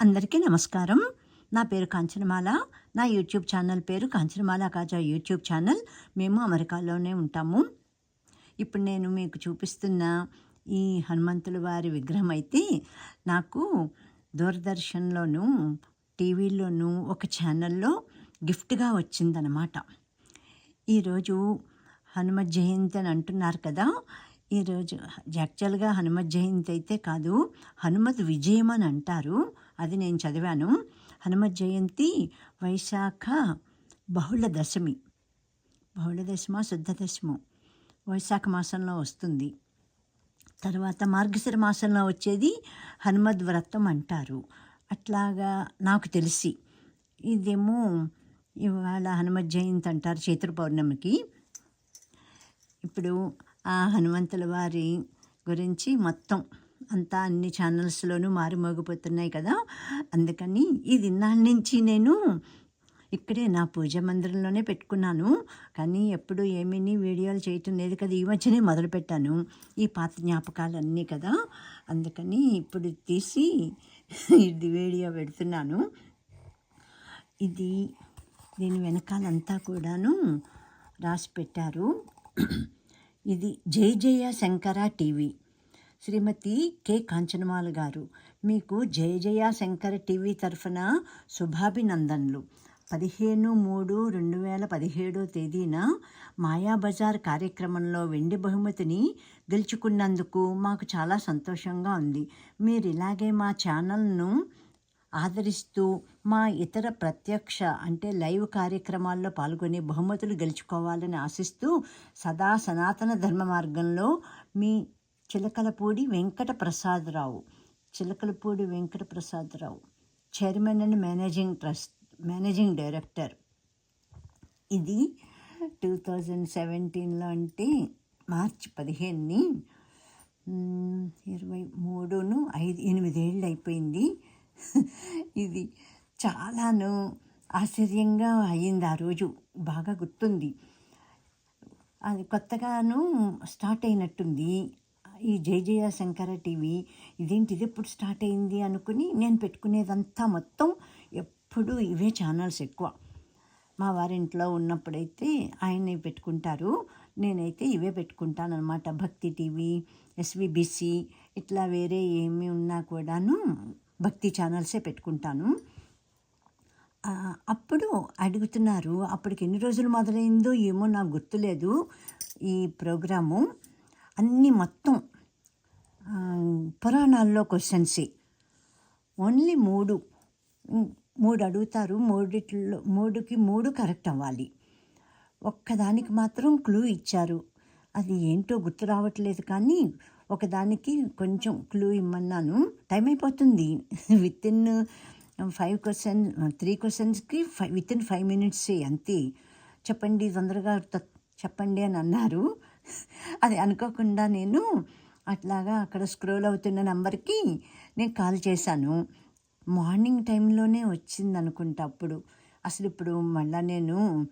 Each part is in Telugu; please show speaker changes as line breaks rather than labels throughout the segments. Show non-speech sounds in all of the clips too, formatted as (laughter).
అందరికీ నమస్కారం. నా పేరు కాంచనమాల. నా యూట్యూబ్ ఛానల్ పేరు కాంచనమాల కాజా యూట్యూబ్ ఛానల్. మేము అమెరికాలోనే ఉంటాము. ఇప్పుడు నేను మీకు చూపిస్తున్న ఈ హనుమంతుల వారి విగ్రహం అయితే నాకు దూరదర్శన్లోనూ టీవీలోనూ ఒక ఛానల్లో గిఫ్ట్గా వచ్చిందనమాట ఈరోజు హనుమ జయంతి అని అంటున్నారు కదా. ఈరోజు యాక్చువల్గా హనుమ జయంతి అయితే కాదు హనుమత్ విజయం అని అంటారు. అది నేను చదివాను. హనుమ జయంతి వైశాఖ బహుళ దశమి బహుళ దశమ శుద్ధ దశము వైశాఖ మాసంలో వస్తుంది. తర్వాత మార్గశిర మాసంలో వచ్చేది హనుమద్ వ్రతం అంటారు. అట్లాగా నాకు తెలిసి ఇదేమో ఇవాళ హనుమత్ జయంతి అంటారు చైత్ర పౌర్ణమికి. ఇప్పుడు ఆ హనుమంతుల వారి గురించి మొత్తం అంతా అన్ని ఛానల్స్లోనూ మారుమోగిపోతున్నాయి కదా. అందుకని ఇది నాటి నుంచి నేను ఇక్కడే నా పూజ మందిరంలోనే పెట్టుకున్నాను. కానీ ఎప్పుడు ఏమీ వీడియోలు చేయటం లేదు కదా. ఈ మధ్యనే మొదలుపెట్టాను ఈ పాత జ్ఞాపకాలన్నీ కదా. అందుకని ఇప్పుడు తీసి ఇది వీడియో పెడుతున్నాను. ఇది దీని వెనకాలంతా కూడాను రాసి పెట్టారు. ఇది జై జయ శంకర టీవీ. శ్రీమతి కె. కాంచనమాల గారు. మీకు జయ జయ శంకర్ టీవీ తరఫున శుభాభినందనలు. పదిహేను మూడు రెండు వేల పదిహేడో తేదీన మాయాబజార్ కార్యక్రమంలో వెండి బహుమతిని గెలుచుకున్నందుకు మాకు చాలా సంతోషంగా ఉంది. మీరు ఇలాగే మా ఛానల్ను ఆదరిస్తూ మా ఇతర ప్రత్యక్ష అంటే లైవ్ కార్యక్రమాల్లో పాల్గొని బహుమతులు గెలుచుకోవాలని ఆశిస్తూ సదా సనాతన ధర్మ మార్గంలో మీ Chilakalapudi Venkata Prasadarao Chilakalapudi Venkata Prasadarao chairman and managing trust managing director. ఇది టూ థౌజండ్ సెవెంటీన్లో అంటే మార్చి పదిహేనుని ఇరవై మూడును ఐదు ఎనిమిదేళ్ళు అయిపోయింది. ఇది చాలాను ఆశ్చర్యంగా అయ్యింది ఆ రోజు. బాగా గుర్తుంది. అది కొత్తగాను స్టార్ట్ అయినట్టుంది. ఈ జై జయ శంకర టీవీ ఇదేంటి ఇది ఎప్పుడు స్టార్ట్ అయింది అనుకుని నేను పెట్టుకునేదంతా మొత్తం ఎప్పుడు ఇవే ఛానల్స్ ఎక్కువ. మా వారింట్లో ఉన్నప్పుడైతే ఆయన్ని పెట్టుకుంటారు. నేనైతే ఇవే పెట్టుకుంటాను అనమాట భక్తి టీవీ ఎస్విబిసి ఇట్లా వేరే ఏమి ఉన్నా కూడాను భక్తి ఛానల్సే పెట్టుకుంటాను. అప్పుడు అడుగుతున్నారు అప్పటికి ఎన్ని రోజులు మొదలైందో ఏమో నాకు గుర్తులేదు ఈ ప్రోగ్రాము. అన్నీ మొత్తం పురాణాల్లో క్వశ్చన్సే ఓన్లీ మూడు మూడు అడుగుతారు మూడిట్లో మూడుకి మూడు కరెక్ట్ అవ్వాలి. ఒక్కదానికి మాత్రం క్లూ ఇచ్చారు. అది ఏంటో గుర్తు రావట్లేదు కానీ ఒకదానికి కొంచెం క్లూ ఇమ్మన్నాను. టైం అయిపోతుంది. Within five question three క్వశ్చన్స్కి five within five minutes అంతే. చెప్పండి తొందరగా చెప్పండి అని అన్నారు. అది అనుకోకుండా నేను అట్లాగా అక్కడ స్క్రోల్ అవుతున్న నంబర్కి నేను కాల్ చేశాను. మార్నింగ్ టైంలోనే వచ్చింది అనుకుంటా అప్పుడు. అసలు ఇప్పుడు మళ్ళా నేను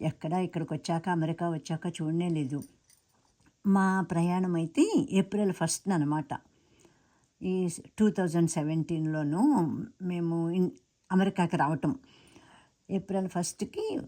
ఎక్కడ ఇక్కడికి వచ్చాక అమెరికా వచ్చాక చూడనే లేదు. మా ప్రయాణం అయితే ఏప్రిల్ ఫస్ట్ అనమాట ఈ టూ థౌజండ్ సెవెంటీన్లోనూ మేము ఇన్ అమెరికాకి రావటం. ఏప్రిల్ ఫస్ట్కి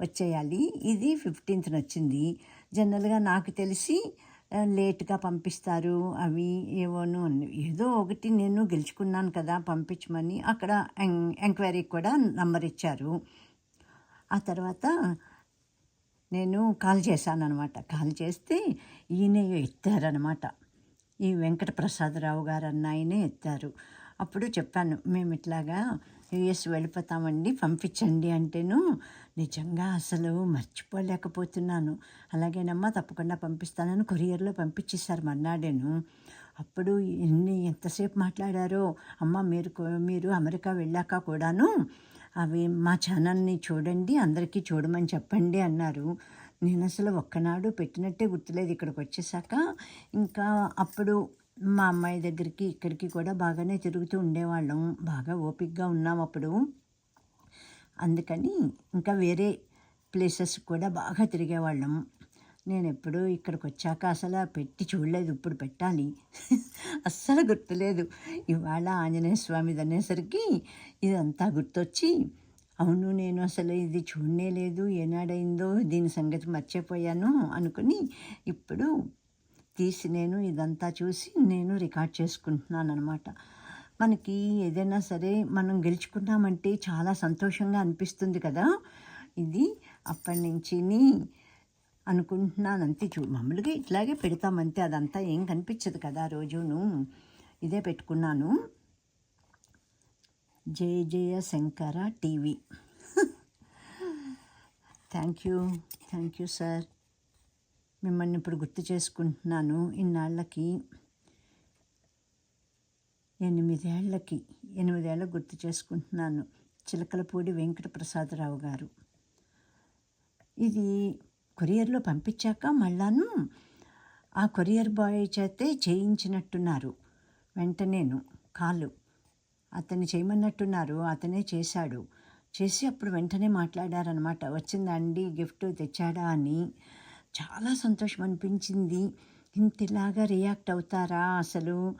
వచ్చేయాలి. ఇది ఫిఫ్టీన్త్న వచ్చింది. జనరల్గా నాకు తెలిసి లేట్గా పంపిస్తారు. అవి ఏవోను ఏదో ఒకటి నేను గెలుచుకున్నాను కదా పంపించమని అక్కడ ఎం- కూడా నంబర్ ఇచ్చారు. ఆ తర్వాత నేను కాల్ చేశాను కాల్ చేస్తే ఈయన ఎత్తారనమాట ఈ వెంకట ప్రసాదరావు గారు అన్న ఆయనే ఎత్తారు. అప్పుడు చెప్పాను మేము ఇట్లాగా యుఎస్ వెళ్ళిపోతామండి పంపించండి అంటేను నిజంగా అసలు మర్చిపోలేకపోతున్నాను. అలాగేనమ్మా తప్పకుండా పంపిస్తానని కొరియర్లో పంపించేశారు మర్నాడేను. అప్పుడు ఎన్ని ఎంతసేపు మాట్లాడారో అమ్మ మీరు మీరు అమెరికా వెళ్ళాక కూడాను అవి మా ఛానల్ని చూడండి అందరికీ చూడమని చెప్పండి అన్నారు. నేను అసలు ఒక్కనాడు పెట్టినట్టే గుర్తులేదు ఇక్కడికి వచ్చేసాక ఇంకా అప్పుడు మా అమ్మాయి దగ్గరికి ఇక్కడికి కూడా బాగానే తిరుగుతూ ఉండేవాళ్ళం. బాగా ఓపిక్గా ఉన్నాం అప్పుడు. అందుకని ఇంకా వేరే ప్లేసెస్ కూడా బాగా తిరిగేవాళ్ళం. నేను ఎప్పుడూ ఇక్కడికి వచ్చాక అసలు పెట్టి చూడలేదు. ఇప్పుడు పెట్టాలి. (laughs) అస్సలు గుర్తులేదు. ఇవాళ ఆంజనేయ స్వామిది అనేసరికి ఇదంతా గుర్తొచ్చి అవును నేను అసలు ఇది చూడనే లేదు. ఏనాడైందో? దీని సంగతి మర్చిపోయాను అనుకుని ఇప్పుడు తీసి నేను ఇదంతా చూసి నేను రికార్డ్ చేసుకుంటున్నాను అనమాట మనకి ఏదైనా సరే మనం గెలుచుకున్నామంటే చాలా సంతోషంగా అనిపిస్తుంది కదా. ఇది అప్పటి నుంచి అనుకుంటున్నాను అంతే చూ మామూలుగా ఇట్లాగే పెడతామంతే. అదంతా ఏం కనిపించదు కదా రోజును. ఇదే పెట్టుకున్నాను. Jaya Jaya Shankara TV. (laughs) Thank you. Thank you sir. మిమ్మల్ని ఇప్పుడు గుర్తు చేసుకుంటున్నాను. ఇన్నాళ్ళకి ఎనిమిదేళ్ళకి ఎనిమిదేళ్ళకి గుర్తు చేసుకుంటున్నాను. చిలకలపూడి వెంకట ప్రసాదరావు గారు. ఇది కొరియర్లో పంపించాక మళ్ళాను ఆ కొరియర్ బాయ్ చేతే చేయించినట్టున్నారు. వెంటనేను కాలు. అతన్ని చేయమన్నట్టున్నారు అతనే చేశాడు. చేసి అప్పుడు వెంటనే మాట్లాడారనమాట వచ్చిందండి గిఫ్ట్ తెచ్చాడా అని. చాలా సంతోషం అనిపించింది ఇంతలాగా రియాక్ట్ అవుతారా అసలు?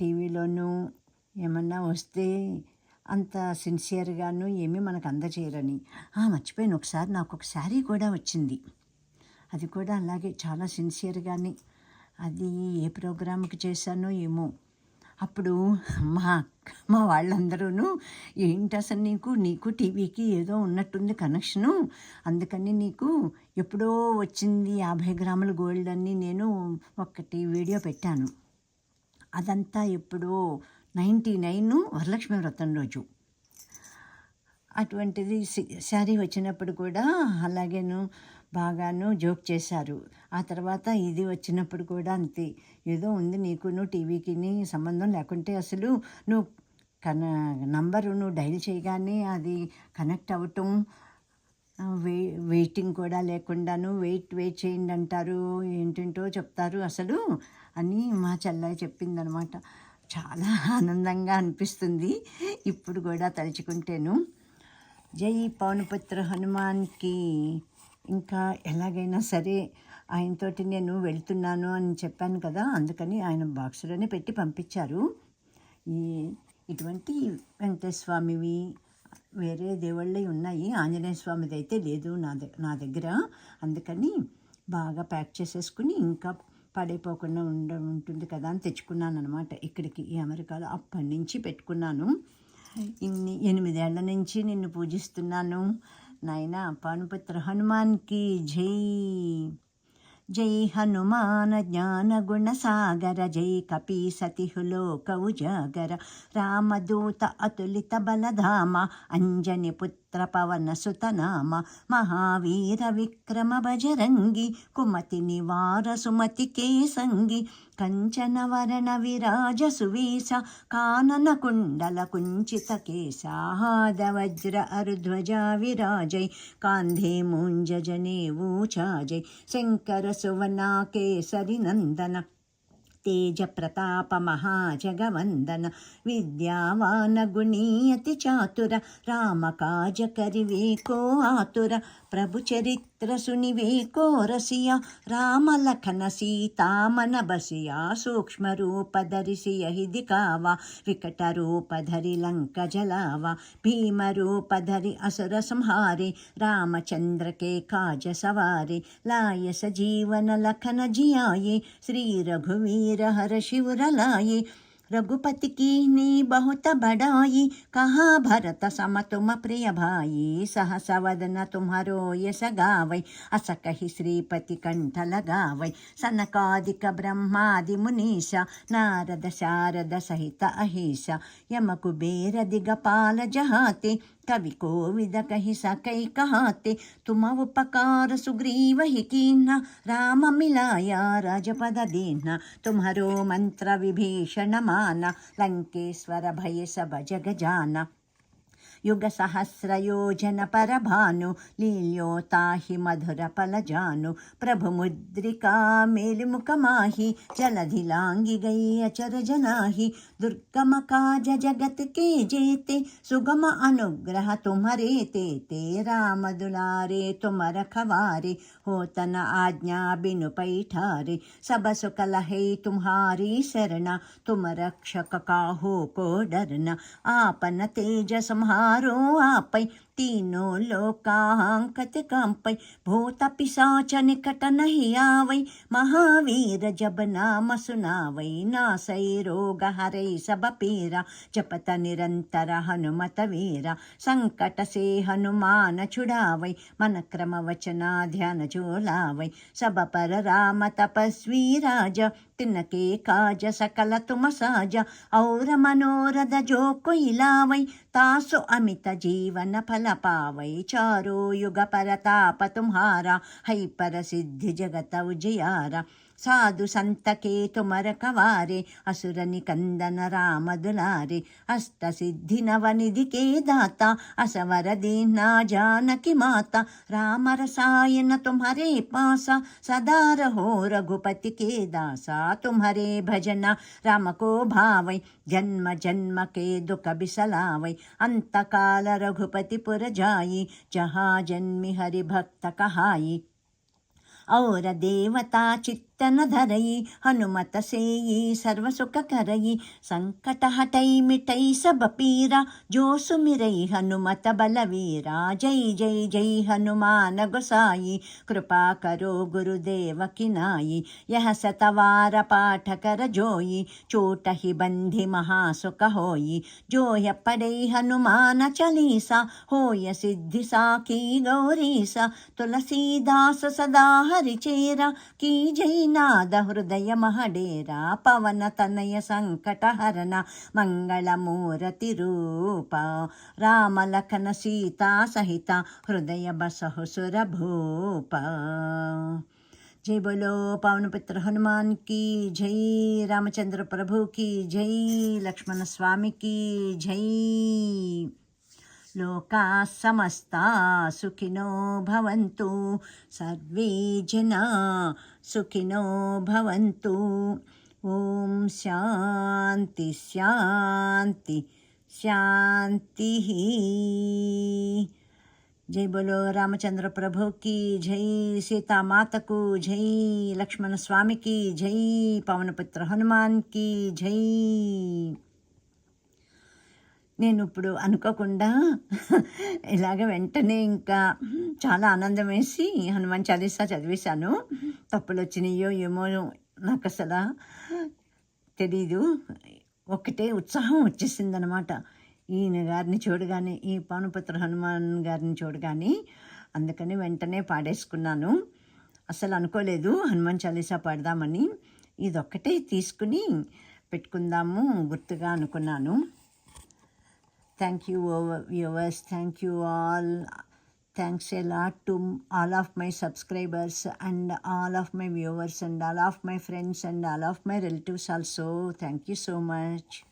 టీవీలోనూ ఏమన్నా వస్తే అంత సిన్సియర్గాను ఏమీ మనకు అందజేయరని. మర్చిపోయాను. ఒకసారి నాకు ఒక శారీ కూడా వచ్చింది. అది కూడా అలాగే చాలా సిన్సియర్గానే. అది ఏ ప్రోగ్రామ్కి చేశానో ఏమో. అప్పుడు మా మా వాళ్ళందరూ ఏంటి అసలు నీకు? నీకు టీవీకి ఏదో ఉన్నట్టుంది కనెక్షను. అందుకని నీకు ఎప్పుడో వచ్చింది యాభై గ్రాముల గోల్డ్ అని నేను ఒకటి వీడియో పెట్టాను. అదంతా ఎప్పుడో నైంటీ నైన్ వరలక్ష్మి వ్రతం రోజు. అటువంటిది శారీ వచ్చినప్పుడు కూడా అలాగేను బాగాను జోక్ చేశారు. ఆ తర్వాత ఇది వచ్చినప్పుడు కూడా అంతే. ఏదో ఉంది నీకును టీవీకి సంబంధం లేకుంటే అసలు నువ్వు కన నంబరు నువ్వు డైల్ చేయగానే అది కనెక్ట్ అవ్వటం వే వెయిటింగ్ కూడా లేకుండాను వెయిట్ వెయిట్ చేయండి అంటారు ఏంటంటో చెప్తారు అసలు అని మా చెల్లయ్య చెప్పిందనమాట. చాలా ఆనందంగా అనిపిస్తుంది ఇప్పుడు కూడా తలుచుకుంటేను. జై పవనపుత్ర హనుమాన్కి. ఇంకా ఎలాగైనా సరే ఆయనతోటి నేను వెళ్తున్నాను అని చెప్పాను కదా అందుకని ఆయన బాక్సులోనే పెట్టి పంపించారు. ఈ ఇటువంటి వెంకటేశ్వర స్వామివి వేరే దేవుళ్ళవి ఉన్నాయి. ఆంజనేయ స్వామిది అయితే లేదు నా నా దగ్గర. అందుకని బాగా ప్యాక్ చేసేసుకుని ఇంకా పడైపోకుండా ఉండ ఉంటుంది కదా అని తెచ్చుకున్నాను అనమాట ఇక్కడికి ఈ అమెరికాలో అప్పటి నుంచి పెట్టుకున్నాను. ఇన్ని ఎనిమిదేళ్ళ నుంచి నిన్ను పూజిస్తున్నాను. నాయన పానుపుత్ర హనుమాన్కి జై జై హనుమాన జ్ఞాన గుణ సాగర జై కపీ సతిహులోక ఉజాగర రామదూత అతులిత బలధామ అంజని పుత్ర పవనసుతనామ మహావీర విక్రమ భజరంగి కుమతి నివార సుమతి కేసంగి కంచనవరణ విరాజ సువేశ కానన కుండల కుంచిత కేశాహాద వజ్ర అరుధ్వజ విరాజై కాంధే మూంజజనే ఊచాజై శంకర సువనా కేసరి నందన तेज प्रताप महाजगवंदन विद्यावान गुणीयति चातुर, रामकाजकरिवेको आतुर प्रभु चरित्र प्रभुचरित्रसुनिवेको रसिया रामलखनसीतामनबसिया, सूक्ष्मरूपधरिसिय हृदि का वा विकटरूपधरि लङ्कजला वा के काज रामचन्द्रके लाय लायस जीवनलखन जियाये श्रीरघुवीर रघुवीर हर शिव लाये रघुपति की नी बहुत बड़ाई। कहा भरत सम तुम प्रिय भाई? सहस वदन तुम्हारो यस गावै अस कहि श्रीपति कंठ लगावै। सनकादिक ब्रह्मादि मुनीश नारद शारद सहित अहिष। यम कुबेर दिगपाल जहाते। कवि कोविद कहि सकै कहाते, तुम उपकार सुग्रीव ही कीन्ह, राम मिलाया राजपद दीन्ह, तुम्हारो मंत्र विभीषण माना, लंकेश्वर भय सब जग जाना। युगसहस्रयोजनपरभानु लील्योता हि मधुरफलजानु, प्रभुमुद्रिका मेलुमुखमाहि, जलधिलाङ्गिगै दुर्गम दुर्गमकाज जगत के जेते, सुगम अनुग्रह तुमरे ते ते राम दुलारे तुमर खवारे होतन आज्ञा बिनु पैठारे सब सुख लहे तुम्हारी शरणा तुम रक्षक का हो को डरना, आपन तेज संहार Tomaram a ah, pai तीनों लोकांकत कांपै भूत पिशाच निकट नहीं आवै महावीर जब नाम सुनावै नासै रोग हरै सब पीरा जपत निरंतर हनुमत वीरा संकट से हनुमान छुड़ावै मन क्रम वचना ध्यान जो लावै सब पर राम तपस्वी राजा तिनके काज सकल तुम साजा और मनोरथ जो कोई लावै तासु अमित जीवन फल पावै चारो युग परताप तुम्हारा है पर सिद्धि जगत उजियारा साधु संत के तुम रखवारे असुर निकंदन राम दुलारे अष्ट सिद्धि नव निधि के दाता असवर दीना जानकी माता राम रसायन तुम्हारे पासा सदा रहो रघुपति के दासा तुम्हारे भजना राम को भावै जन्म जन्म के दुख बिसलावै अंत काल रघुपति पुर जाई जहाँ जन्मि हरि भक्त कहाई और देवता चित्तन ధరయి హనుమత సేయి సర్వసుఖకరయి సంకటహటై మిటై సబపీర జోసుమిరై హనుమత బలవీరా జై జై జై హనుమాన గోసాయి కృపాకరో గురుదేవ కినాయి యహ సతవార పాఠకర జోయి చోటహి బంధి మహాసుఖ హోయి జోయ పడై హనుమాన చలీసా హోయ సిద్ధి సాఖీ గౌరీస తులసీదాస సదా హరిచేర కీ జై శ్రీనాథ హృదయ మహడేరా పవన తనయ సంకటహరణ మంಗಳమూరతి రూప రామలఖన సీతా సహిత హృదయ బసహు సురభూప. జై బోలో పవనపుత్ర హనుమాన్కి జై రామచంద్ర ప్రభు జై లక్ష్మణ స్వామి కి జై. बोलो पवन पुत्र हनुमान की जय रामचंद्र प्रभु की जय लक्ष्मण स्वामी की जय लोका समस्ता सुखिनो भवन्तु। सर्वे जना सुखिनो भवन्तु। ॐ शान्ति शान्ति, शान्तिः। जय बोलो रामचंद्र प्रभु की जय, सीता माता को जय, लक्ष्मण स्वामी की जय, पवन पुत्र हनुमान की जय। నేను ఇప్పుడు అనుకోకుండా ఇలాగ వెంటనే ఇంకా చాలా ఆనందం వేసి హనుమాన్ చాలీసా చదివేశాను. తప్పులు వచ్చినాయో ఏమో నాకు అసలు తెలీదు. ఒకటే ఉత్సాహం వచ్చేసిందనమాట. ఈయన గారిని చూడగానే ఈ పవనపుత్ర హనుమాన్ గారిని చూడగానే అందుకని వెంటనే పాడేసుకున్నాను. అసలు అనుకోలేదు హనుమాన్ చాలీసా పాడదామని. ఇదొక్కటే తీసుకుని పెట్టుకుందాము గుర్తుగా అనుకున్నాను. Thank you, viewers. Thank you all. Thanks a lot to all of my subscribers and all of my viewers and all of my friends and all of my relatives also. Thank you so much.